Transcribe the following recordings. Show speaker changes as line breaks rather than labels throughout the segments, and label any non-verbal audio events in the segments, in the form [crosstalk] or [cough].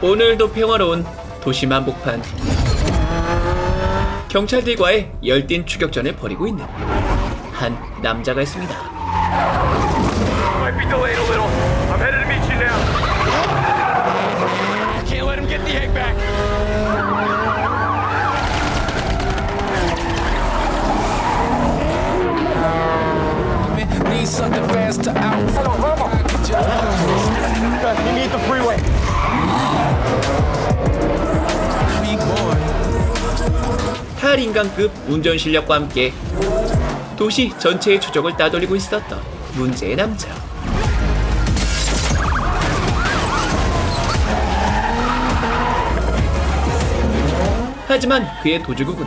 오늘도 평화로운 도심 한복판. 경찰들과의 열띤 추격전을 벌이고 있는 한 남자가 있습니다. 탈인간급 운전 실력과 함께 도시 전체의 추적을 따돌리고 있었던 문제의 남자. 하지만 그의 도주국은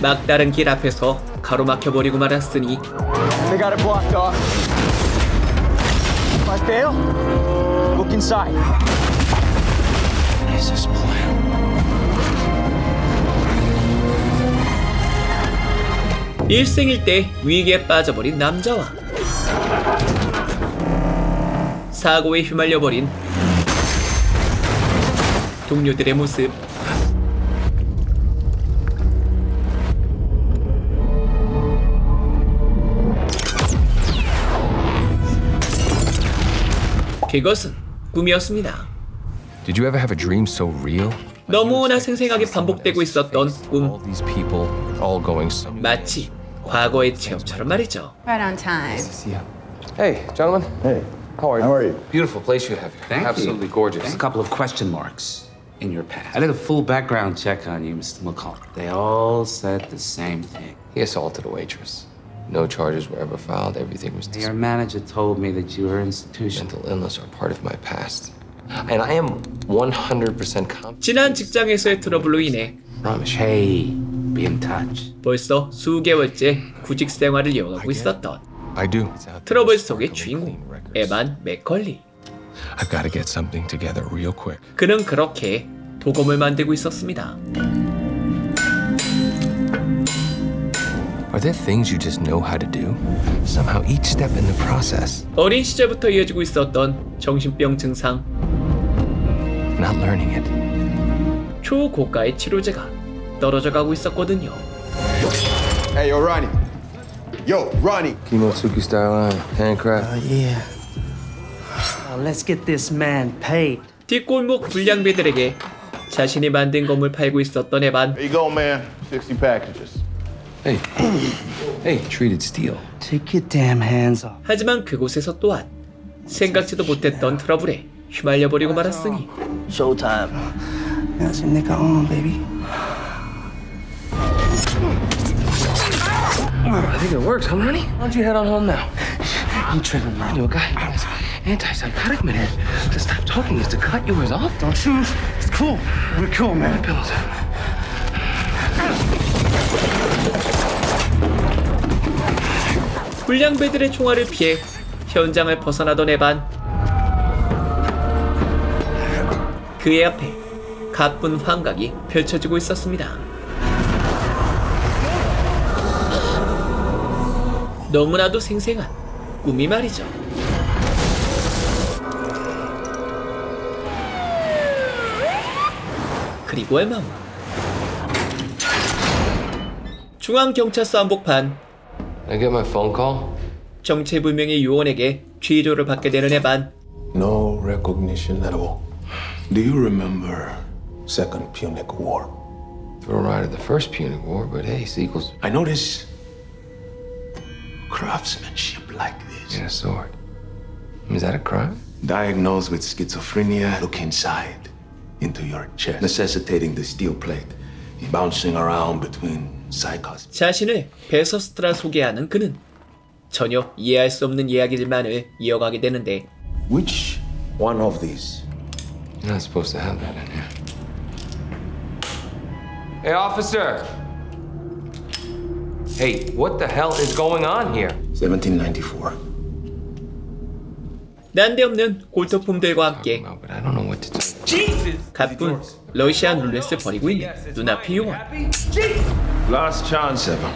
막다른 길 앞에서 가로막혀 버리고 말았으니 일생일대 위기에 빠져버린 남자와 사고에 휘말려버린 동료들의 모습 그것은 꿈이었습니다.
Did you ever have a dream so real?
너무나 생생하게 반복되고 있었던 꿈. 마치 과거의 체험처럼 말이죠.
Right on time.
Hey, gentlemen. Hey. How are you?
How are you?
Beautiful place you have here.
Thank you.
Absolutely gorgeous.
Just a couple of question marks in your past. I did a full background check on you, Mr. McCall. They all said the same thing.
He assaulted a waitress. No charges were ever filed. Everything was
Your
dismissed.
manager told me that you were institutional.
Mental illness are part of my past. And I am 100% confident.
지난 직장에서의 트러블로 인해
Promise you.
Hey, Be in touch.
벌써 수개월째 구직 생활을 이어가고 있었던
I do.
트러블 속의 주인공 에반 맥컬리.
I've got to get something together real quick.
그는 그렇게 도검을 만들고 있었습니다.
Are there things you just know how to do? Somehow each step in the process,
어린 시절부터 이어지고 있었던 정신병 증상,
not learning it.
초고가의 치료제가 떨어져 가고 있었거든요.
Hey, yo, Ronnie. Yo, Ronnie.
Kimotsuki style line, handcraft.
Yeah. Now let's get this man paid.
뒷골목 불량배들에게 자신이 만든 검을 팔고 있었던 에반.
There you go, man. 60 packages.
Hey, hey, treated steel.
Take your damn hands off.
하지만 그곳에서 또한 생각지도 못했던 트러블에 휘말려 버리고 말았으니
Showtime. That's your nigga on, baby.
I think it works, huh, honey? Why don't you head on home now?
You tripping, man.
You know, a guy has antipsychotic med. To stop talking is to cut yours off.
Don't you? It's cool. We're cool, man.
Pillows.
불량배들의 총알을 피해 현장을 벗어나던 에반. 그의 앞에 가쁜 환각이 펼쳐지고 있었습니다. 너무나도 생생한 꿈이 말이죠. 그리고 의 마음. 중앙경찰서 한복판
I get my phone call?
정체불명의 요원에게 취조를 받게 되는 에반.
No recognition at all. Do you remember Second Punic War?
Throw right at the first Punic War, but hey, sequels.
I notice craftsmanship like this.
Get a sword. Is that a crime?
Diagnosed with schizophrenia, look inside into your chest, necessitating the steel plate, bouncing around between psychosis.
자신을 베서스트라 소개하는 그는 전혀 이해할 수 없는 이야기들만을 이어가게 되는데
Which one of these?
You're not supposed to have that in here. Hey, officer! Hey, what the hell is going on here?
1794.
난데없는 골토품들과 함께
Well, but I don't know what to do.
가쁜 러시안 룰렛을 벌이고 있는 눈앞의 요원
Last chance ever.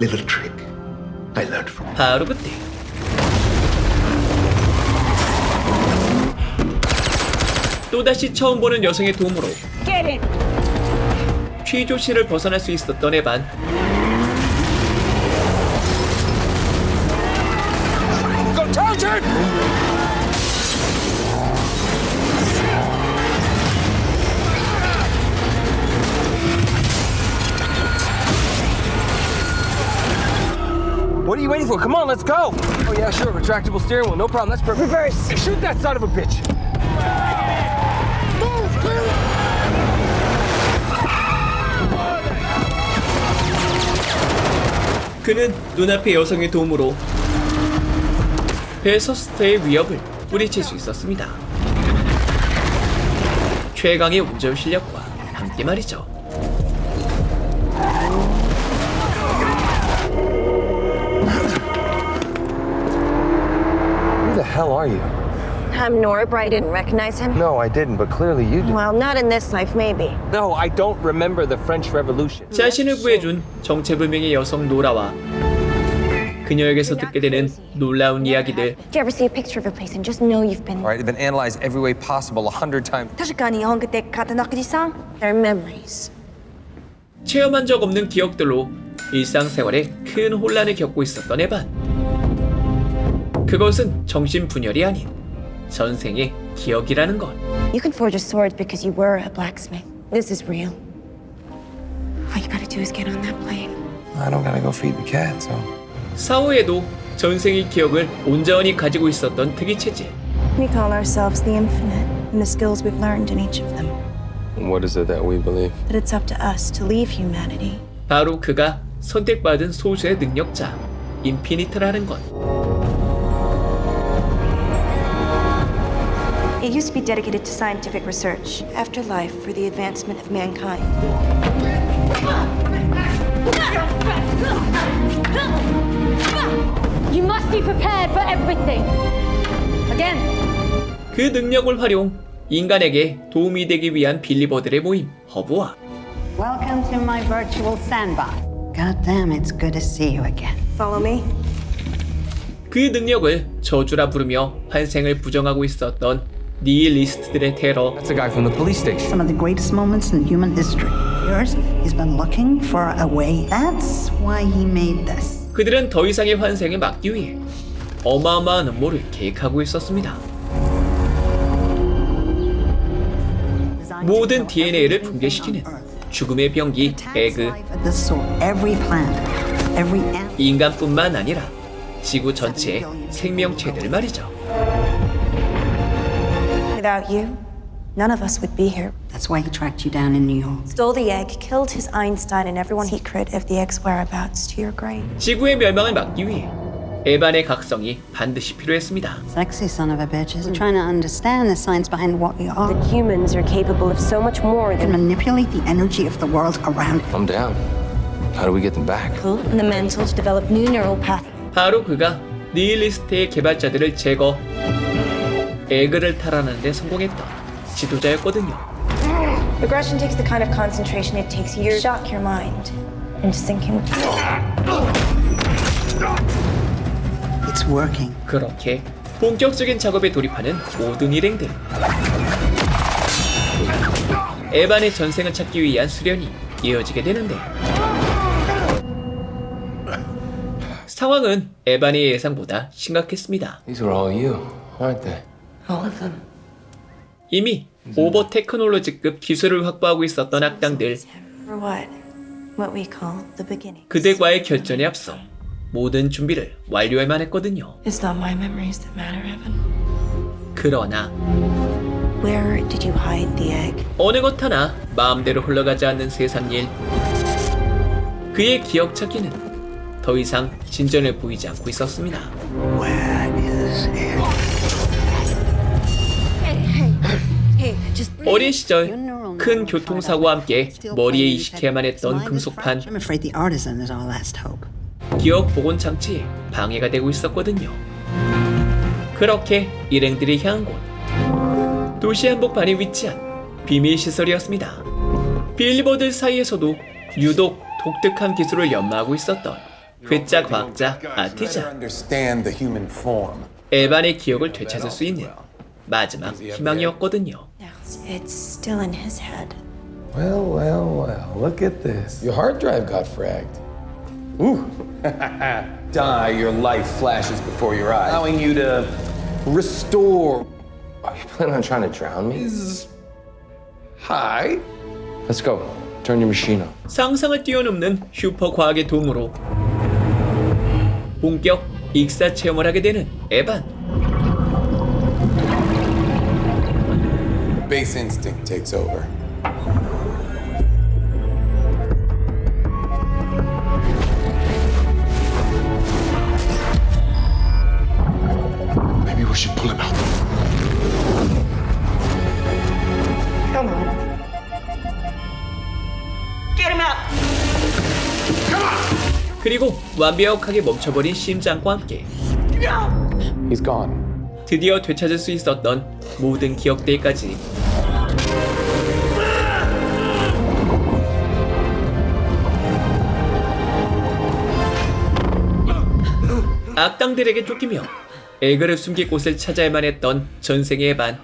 little trick I learned from
바로 그 또다시 처음 보는 여성의 도움으로 취조실을 벗어날 수 있었던 에반
What are you waiting for? Come on, let's go. Oh, yeah, sure. Retractable steering wheel. No problem. That's perfect. Reverse. Shoot that son of a bitch.
그는 눈앞의 여성의 도움으로 베서스터의 위협을 뿌리칠 수 있었습니다. 최강의 운전 실력과 함께 말이죠.
I'm Nora, but I didn't recognize him.
No, I didn't, but clearly you did.
Well, not in this life, maybe.
No, I don't remember the French Revolution.
자신을 구해준 정체불명의 여성 노라와 그녀에게서 듣게 되는 놀라운 이야기들
Did you ever see a picture of a place and just know you've been
All right, they've been analyzed every way possible a hundred times.
They're memories.
체험한 적 없는 기억들로 일상생활에 큰 혼란을 겪고 있었던 에반. 그것은 정신분열이 아닌 전생의 기억이라는 것.
You can forge a sword because you were a blacksmith. This is real. All you gotta do is get on that plane.
I don't gotta go feed the cat, so.
사후에도 전생의 기억을 온전히 가지고 있었던 특이 체질.
We call ourselves the Infinite, and the skills we've learned in each of them.
What is it that we believe?
That it's up to us to leave humanity.
바로 그가 선택받은 소수의 능력자 인피니트라는 것.
It used to be dedicated to scientific research, afterlife for the advancement of mankind.
You must be prepared for everything. Again.
그 능력을 활용 인간에게 도움이 되기 위한 빌리버들의 모임 허브와
Welcome to my virtual sandbox. God damn, it's good to see you again.
Follow me?
그 능력을 저주라 부르며 환생을 부정하고 있었던 니힐리스트들의 테러
That's the guy from the police station.
Some of the greatest moments in human history. Yours, he's been looking for a way. That's why he made this.
그들은 더 이상의 환생을 막기 위해 어마어마한 음모를 계획하고 있었습니다. 모든 DNA를 붕괴시키는 죽음의 병기 에그. 인간뿐만 아니라 지구 전체의 생명체들 말이죠.
Without you, none of us would be here.
That's why he tracked you down in New York.
Stole the egg, killed his Einstein and everyone secret of the egg's whereabouts to your grave.
지구의 멸망을 막기 위해 에반의 각성이 반드시 필요했습니다.
Sexy son of a bitch is trying to understand the science behind what we are.
That humans are capable of so much more
can
than
manipulate the energy of the world around it.
I'm down. How do we get them back?
and the mental to develop new neural pathways.
바로 그가 니힐리스트의 개발자들을 제거, 에그를 탈환하는 데 성공했던 지도자였거든요.
Regression takes the kind of concentration it takes years to shock your mind into sinking
It's working.
그렇게 본격적인 작업에 돌입하는 모든 일행들. 에반의 전생을 찾기 위한 수련이 이어지게 되는데 상황은 에반의 예상보다 심각했습니다.
These are all you, aren't they?
All of them.
이미 오버 테크놀로지급 기술을 확보하고 있었던 악당들. 그들과의 결전에 앞서 모든 준비를 완료할 만 했거든요.
It's not my memories that matter, Evan.
그러나? 어느 것 하나 마음대로 흘러가지 않는 세상 일. 그의 기억 찾기는 더 이상 진전을 보이지 않고 있었습니다. 어린 시절 큰 교통사고와 함께 머리에 이식해야만 했던 금속판. 기억 복원 장치에 방해가 되고 있었거든요. 그렇게 일행들이 향한 곳 도시 한복판에 위치한 비밀 시설이었습니다. 빌리버들 사이에서도 유독 독특한 기술을 연마하고 있었던 괴짜 과학자 아티자. 에반의 기억을 되찾을 수 있는 마지막 희망이었거든요.
It's still in his head.
Well, well, well. Look at this. Your hard drive got fragged. Ooh. [laughs] Die, your life flashes before your eyes. Allowing you to restore.
Are you planning on trying to drown me?
Is high.
Let's go. Turn your machine on.
상상을 뛰어넘는 슈퍼 과학의 도움으로 본격 익사 체험을 하게 되는 에반.
Base instinct takes over.
Maybe we should pull him out.
Come on. Get him out!
그리고 완벽하게 멈춰버린 심장과 함께
He's gone.
드디어 되찾을 수 있었던 모든 기억들까지 악당들에게 쫓기며 애그를 숨길 곳을 찾아야만 했던 전생의 에반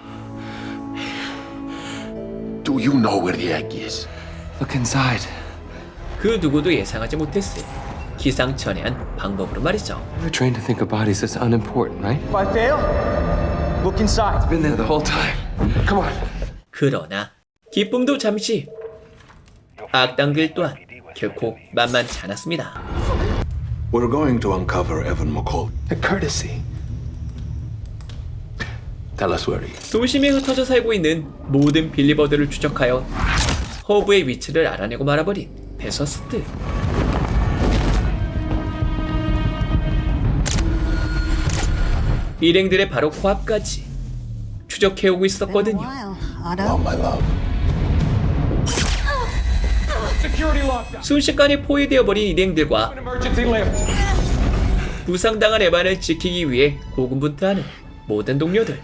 Do you know where the egg is?
Look inside.
그 누구도 예상하지 못했을 기상천외한 방법으로 말이죠
We're trained to think of bodies as unimportant, right?
If I fail, look inside.
Been there the whole time. Come on.
그러나 기쁨도 잠시 악당들 또한 결코 만만치 않았습니다
We're going to uncover Evan McCall. A courtesy. Tell us where he is.
도심에 흩어져 살고 있는 모든 빌리버드를 추적하여 허브의 위치를 알아내고 말아버린 베서스트. 일행들의 바로 코앞까지 추적해오고 있었거든요. 순식간에 포위되어버린 일행들과. 부상당한 에반을 지키기 위해 고군분투하는 모든 동료들.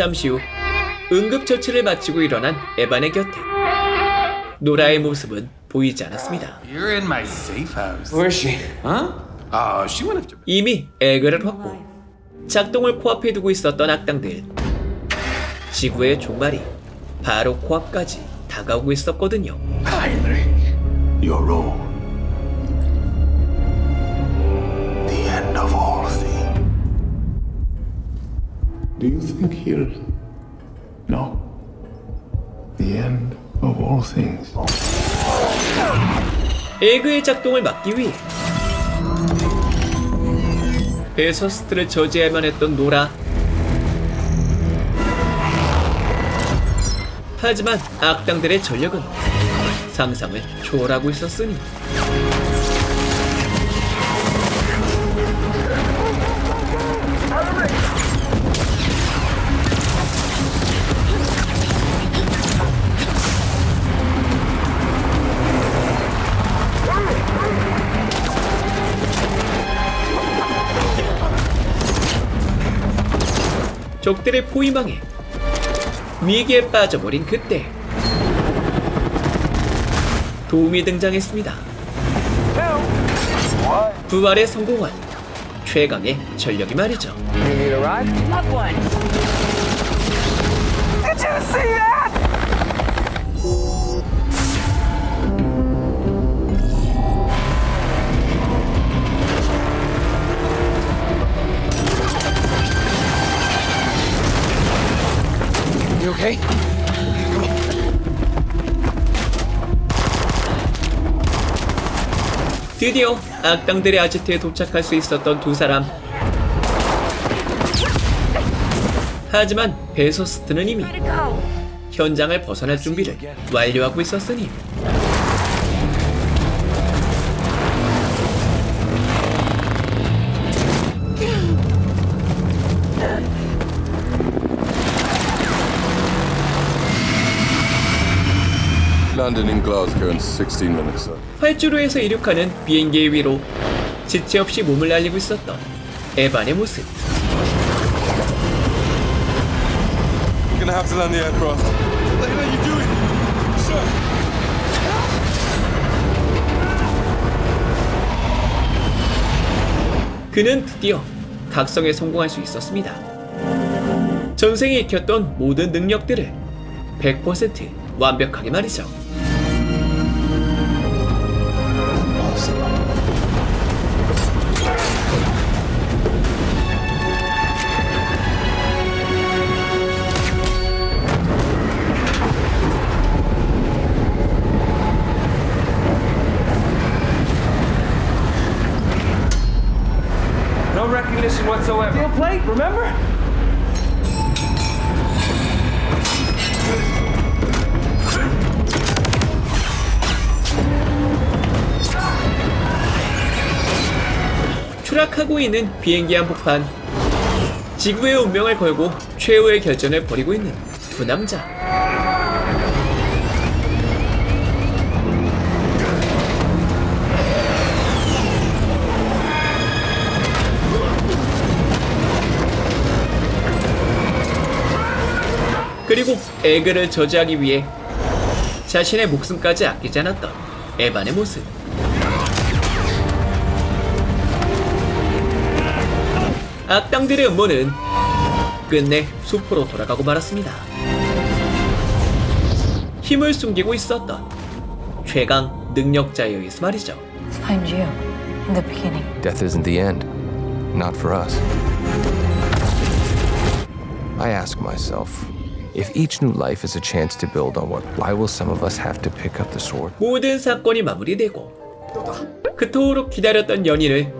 잠시 후 응급처치를 마치고 일어난 에반의 곁에 노라의 모습은 보이지 않았습니다.
You're in my safe house.
Where is she?
Huh? Oh, she went up to.
이미 에그를 확보, 작동을 코앞에 두고 있었던 악당들. 지구의 종말이 바로 코앞까지 다가오고 있었거든요.
Heinrich, your own. Do you think he'll. No. The end of all things.
에그의 작동을 막기 위해 베서스트를 저지해야만 했던 노라. 하지만 악당들의 전력은 상상을 초월하고 있었으니 적들의 포위망에 위기에 빠져버린 그때 도움이 등장했습니다. 부활에 성공한 최강의 전력이 말이죠.
Okay?
드디어 악당들의 아지트에 도착할 수 있었던 두 사람. 하지만 베서스트는 이미 현장을 벗어날 준비를 완료하고 있었으니 활주로에서 이륙하는 비행기의 위로 지체 없이 몸을 날리고 있었던 에반의 모습.
You're gonna have to land the aircraft. What the hell are you doing? Sir!
그는 드디어 각성에 성공할 수 있었습니다. 전생에 익혔던 모든 능력들을 100% 완벽하게 말이죠.
Recognition whatsoever. Steel plate, remember?
추락하고 있는 비행기 한복판. 지구의 운명을 걸고 최후의 결전을 벌이고 있는 두 남자. 그리고 에그를 저지하기 위해 자신의 목숨까지 아끼지 않았던 에반의 모습. 악당들의 음모는 끝내 숲으로 돌아가고 말았습니다. 힘을 숨기고 있었던 최강 능력자에 의해서 말이죠.
Find you in the beginning.
Death isn't the end. Not for us. I ask myself, if each new life is a chance to build on what, why will some of us have to pick up the sword?
모든 사건이 마무리되고 그토록 기다렸던 연인을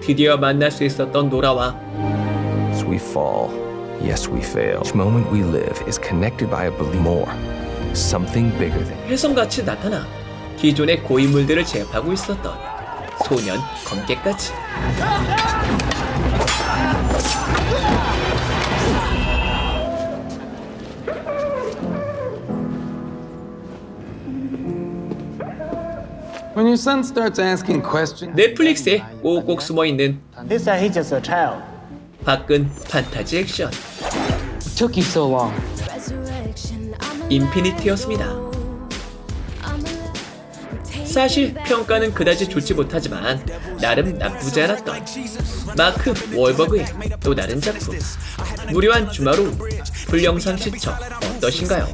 드디어 만날 수 있었던 노라와
As we fall, yes, we fail. Each moment we live is connected by a belief more. Something bigger than
혜성같이 나타나 기존의 고인물들을 제압하고 있었던 소년 검객까지
When your son starts asking questions,
넷플릭스에 꼭꼭 숨어 있는
They said he's just a child.
화끈 판타지 액션
Took you so long.
인피니티였습니다. 사실 평가는 그다지 좋지 못하지만 나름 나쁘지 않았던 마크 월버그의 또 다른 작품 무료한 주말 후 불영상 시청 어떠신가요?